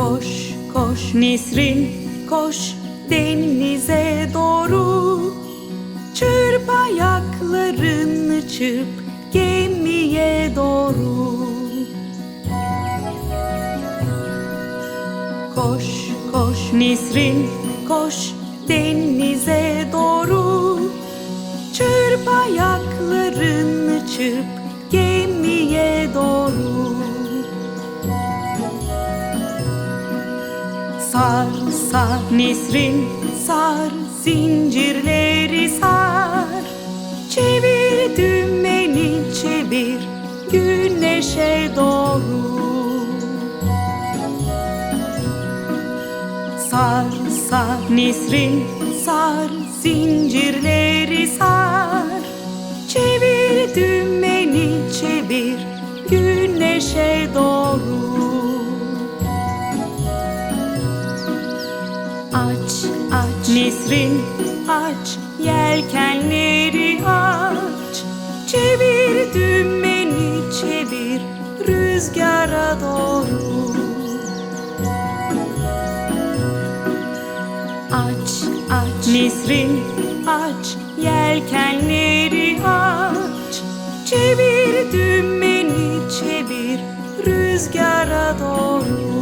Koş koş. Nisrin koş denize doğru. Çırp ayaklarını çırp gemiye doğru. Koş koş. Nisrin koş denize doğru. Çırp ayaklarını çırp Sar sar. Nisrin sar zincirleri sar. Çevir dümeni çevir güneşe doğru. Sar sar. Nisrin sar zincirleri sar. Çevir dümeni çevir güneşe doğru Aç aç. Nisrin aç yelkenleri aç. Çevir dümeni çevir. Rüzgara doğru. Aç aç. Nisrin aç yelkenleri aç. Çevir dümeni çevir. Rüzgara doğru